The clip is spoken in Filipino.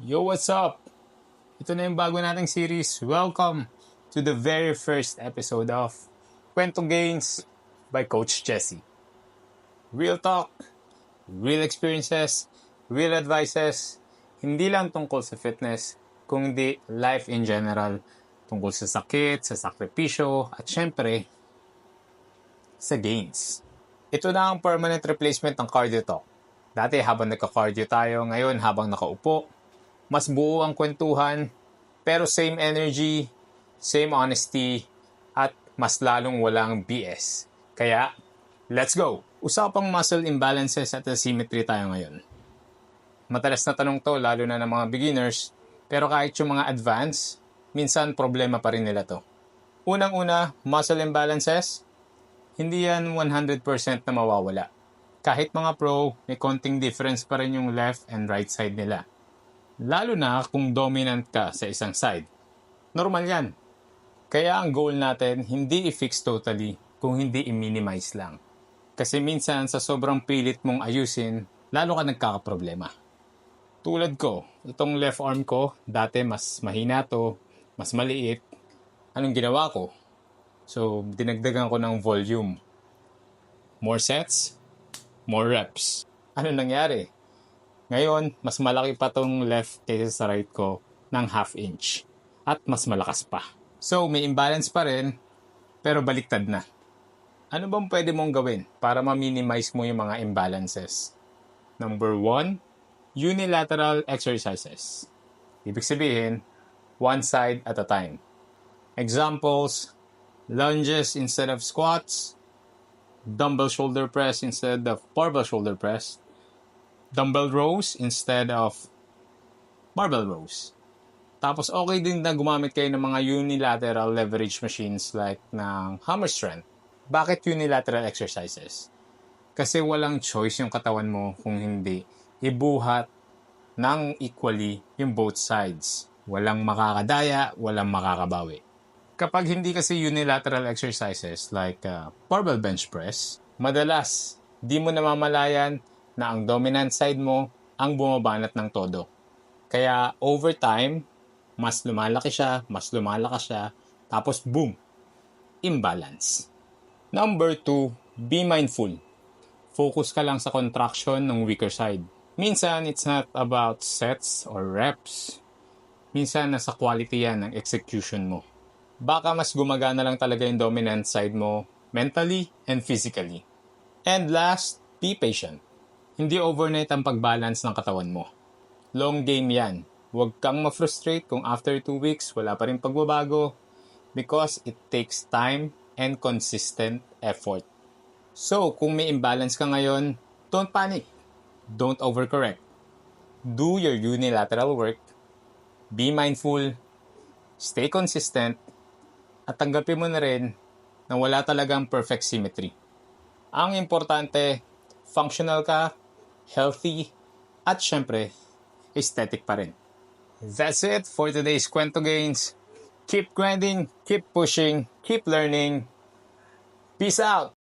Yo, what's up? Ito na yung bago nating series. Welcome to the very first episode of Kwento Gains by Coach Jesse. Real talk, real experiences, real advices, hindi lang tungkol sa fitness, kundi life in general, tungkol sa sakit, sa sakripisyo, at syempre, sa gains. Ito na ang permanent replacement ng cardio talk. Dati habang nagka-cardio tayo, ngayon habang nakaupo, mas buo ang kwentuhan, pero same energy, same honesty, at mas lalong walang BS. Kaya, let's go! Usapang muscle imbalances at asymmetry tayo ngayon. Matalas na tanong to, lalo na ng mga beginners, pero kahit yung mga advanced, minsan problema pa rin nila to. Unang-una, muscle imbalances, hindi yan 100% na mawawala. Kahit mga pro, may konting difference pa rin yung left and right side nila. Lalo na kung dominant ka sa isang side. Normal yan. Kaya ang goal natin, hindi i-fix totally, kung hindi i-minimize lang. Kasi minsan sa sobrang pilit mong ayusin, lalo ka nagkakaproblema. Tulad ko, itong left arm ko, dati mas mahina to, mas maliit. Anong ginawa ko? So, dinagdagan ko ng volume. More sets, more reps. Ano nangyari? Ngayon, mas malaki pa tong left kaysa sa right ko ng half inch. At mas malakas pa. So, may imbalance pa rin, pero baliktad na. Ano bang pwede mong gawin para ma-minimize mo yung mga imbalances? Number one, unilateral exercises. Ibig sabihin, one side at a time. Examples, lunges instead of squats, dumbbell shoulder press instead of barbell shoulder press, dumbbell rows instead of barbell rows. Tapos okay din na gumamit kayo ng mga unilateral leverage machines like ng hammer strength. Bakit unilateral exercises? Kasi walang choice yung katawan mo kung hindi ibuhat ng equally yung both sides. Walang makakadaya, walang makakabawi. Kapag hindi kasi unilateral exercises like uh, barbell bench press, madalas di mo namamalayan na ang dominant side mo ang bumabanat ng todo. Kaya over time, mas lumalaki siya, mas lumalakas siya, tapos boom, imbalance. Number two, be mindful. Focus ka lang sa contraction ng weaker side. Minsan, it's not about sets or reps. Minsan, nasa quality yan ng execution mo. Baka mas gumagana lang talaga yung dominant side mo mentally and physically. And last, be patient. Hindi overnight ang pag-balance ng katawan mo. Long game yan. Huwag kang ma-frustrate kung after 2 weeks wala pa rin pagbabago because it takes time and consistent effort. So, kung may imbalance ka ngayon, don't panic. Don't overcorrect. Do your unilateral work. Be mindful. Stay consistent. At tanggapin mo na rin na wala talagang perfect symmetry. Ang importante, functional ka, healthy, at syempre, aesthetic pa rin. That's it for today's Kwento Gains. Keep grinding, keep pushing, keep learning. Peace out!